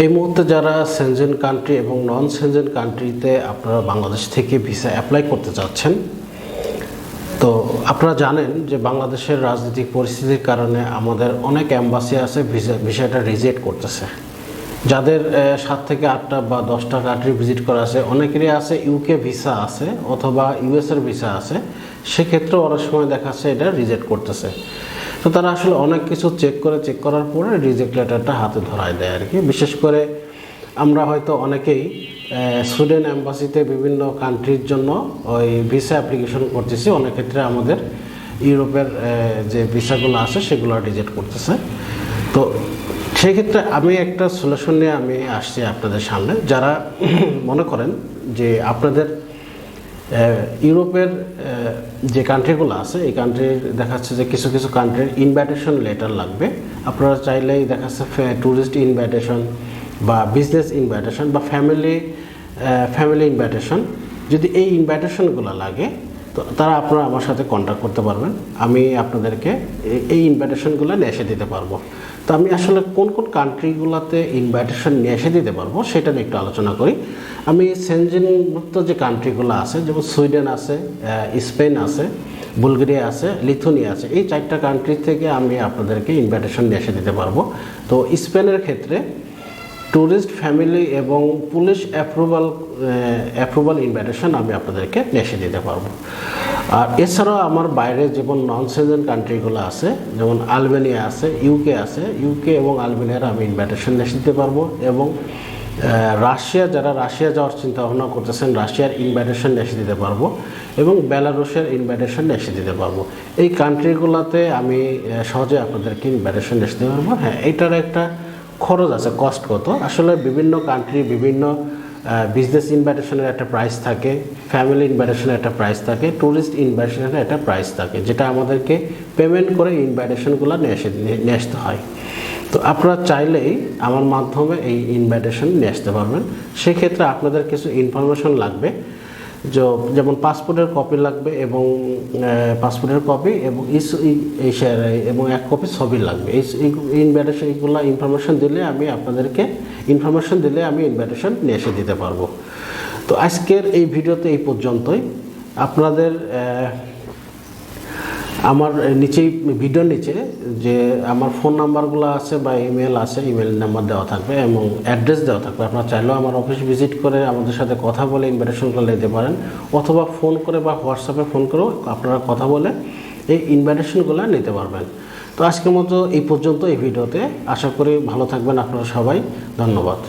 এই মুহূর্তে যারা সেনজেন কান্ট্রি এবং নন সেনজেন কান্ট্রিতে আপনারা বাংলাদেশ থেকে ভিসা অ্যাপ্লাই করতে চাচ্ছেন তো আপনারা জানেন যে বাংলাদেশের রাজনৈতিক পরিস্থিতির কারণে আমাদের অনেক অ্যাম্বাসি আছে ভিসা ভিসাটা রিজেক্ট করতেছে। যাদের সাত থেকে আটটা বা দশটা কান্ট্রি ভিজিট করা আছে, অনেকেরই আছে ইউকে ভিসা আছে অথবা ইউএসের ভিসা আছে সেক্ষেত্রে অনেক সময় দেখাচ্ছে এটা রিজেক্ট করতেছে। তো তারা আসলে অনেক কিছু চেক করে চেক করার পরে রিজেক্ট লেটারটা হাতে ধরায় দেয় আর কি বিশেষ করে আমরা হয়তো অনেকেই সুইডেন অ্যাম্বাসিতে বিভিন্ন কান্ট্রির জন্য ওই ভিসা অ্যাপ্লিকেশন করতেছি। অনেক ক্ষেত্রে আমাদের ইউরোপের যে ভিসাগুলো আছে সেগুলো রিজেক্ট করতেছে। তো সেক্ষেত্রে আমি একটা সলিউশন নিয়ে আমি আসছি আপনাদের সামনে। যারা মনে করেন যে আপনাদের ইউরোপের যে কান্ট্রিগুলো আছে, এই কান্ট্রির দেখাচ্ছে যে কিছু কিছু কান্ট্রির ইনভাইটেশন লেটার লাগবে। আপনারা চাইলেই দেখাচ্ছে ট্যুরিস্ট ইনভাইটেশন বা বিজনেস ইনভাইটেশন বা ফ্যামিলি ফ্যামিলি ইনভাইটেশন যদি এই ইনভাইটেশনগুলো লাগে তো তারা আপনারা আমার সাথে কন্ট্যাক্ট করতে পারবেন। আমি আপনাদেরকে এই- ইনভাইটেশনগুলো নিয়ে এসে দিতে পারব। তো আমি আসলে কোন কোন কান্ট্রিগুলোতে ইনভাইটেশন নিয়ে এসে দিতে পারব সেটা নিয়ে একটু আলোচনা করি। আমি সেনজেনভুক্ত যে কান্ট্রিগুলো আছে, যেমন সুইডেন আছে স্পেন আছে, বুলগেরিয়া আছে, লিথুনিয়া আছে, এই চারটা কান্ট্রি থেকে আমি আপনাদেরকে ইনভাইটেশন নিয়ে এসে দিতে পারব। তো স্পেনের ক্ষেত্রে ট্যুরিস্ট ফ্যামিলি এবং পুলিশ অ্যাপ্রুভাল অ্যাপ্রুভাল ইনভাইটেশন আমি আপনাদেরকে নেশে দিতে পারব। আর এছাড়াও আমার বাইরে যেমন নন সেজেন কান্ট্রিগুলো আছে, যেমন আলবেনিয়া আছে ইউকে আছে ইউকে এবং আলবেনিয়ার আমি ইনভাইটেশন নেশে দিতে পারব এবং রাশিয়া, যারা রাশিয়া যাওয়ার চিন্তা ভাবনা করতেছেন, রাশিয়ার ইনভাইটেশন এসে দিতে পারব এবং বেলারুশের ইনভাইটেশন এসে দিতে পারব। এই কান্ট্রিগুলোতে আমি সহজে আপনাদেরকে ইনভাইটেশন এসে দিতে পারব। হ্যাঁ এটার একটা খরচ আছে কস্ট কত? আসলে বিভিন্ন কান্ট্রি বিভিন্ন বিজনেস ইনভাইটেশনের একটা প্রাইস থাকে ফ্যামিলি ইনভাইটেশনের একটা প্রাইস থাকে ট্যুরিস্ট ইনভাইটেশনের একটা প্রাইস থাকে, যেটা আমাদেরকে পেমেন্ট করে ইনভাইটেশনগুলো নিয়ে এসে নিয়ে আসতে হয়। তো আপনারা চাইলেই আমার মাধ্যমে এই ইনভাইটেশন নিয়ে আসতে পারবেন। সেক্ষেত্রে আপনাদের কিছু ইনফরমেশন লাগবে। যেমন পাসপোর্টের কপি লাগবে এবং পাসপোর্টের কপি এবং এই- এবং এক কপি ছবি লাগবে। এই ইনভাইটেশন এইগুলো ইনফরমেশন দিলে আমি আপনাদেরকে ইনফরমেশন দিলে আমি ইনভাইটেশন নিয়ে এসে দিতে পারব। তো আজকের এই ভিডিওতে এই পর্যন্তই। আপনাদের আমার নিচেই ভিডিওর নিচে যে আমার ফোন নাম্বারগুলো আছে বা ইমেল আছে, ইমেল নাম্বার দেওয়া থাকবে এবং অ্যাড্রেস দেওয়া থাকবে। আপনারা চাইলেও আমার অফিস ভিজিট করে আমাদের সাথে কথা বলে ইনভাইটেশনগুলো নিতে পারেন অথবা ফোন করে বা হোয়াটসঅ্যাপে ফোন করেও আপনারা কথা বলে এই ইনভাইটেশনগুলো নিতে পারবেন। তো আজকের মতো এই পর্যন্ত এই ভিডিওতে। আশা করি ভালো থাকবেন আপনারা সবাই। ধন্যবাদ।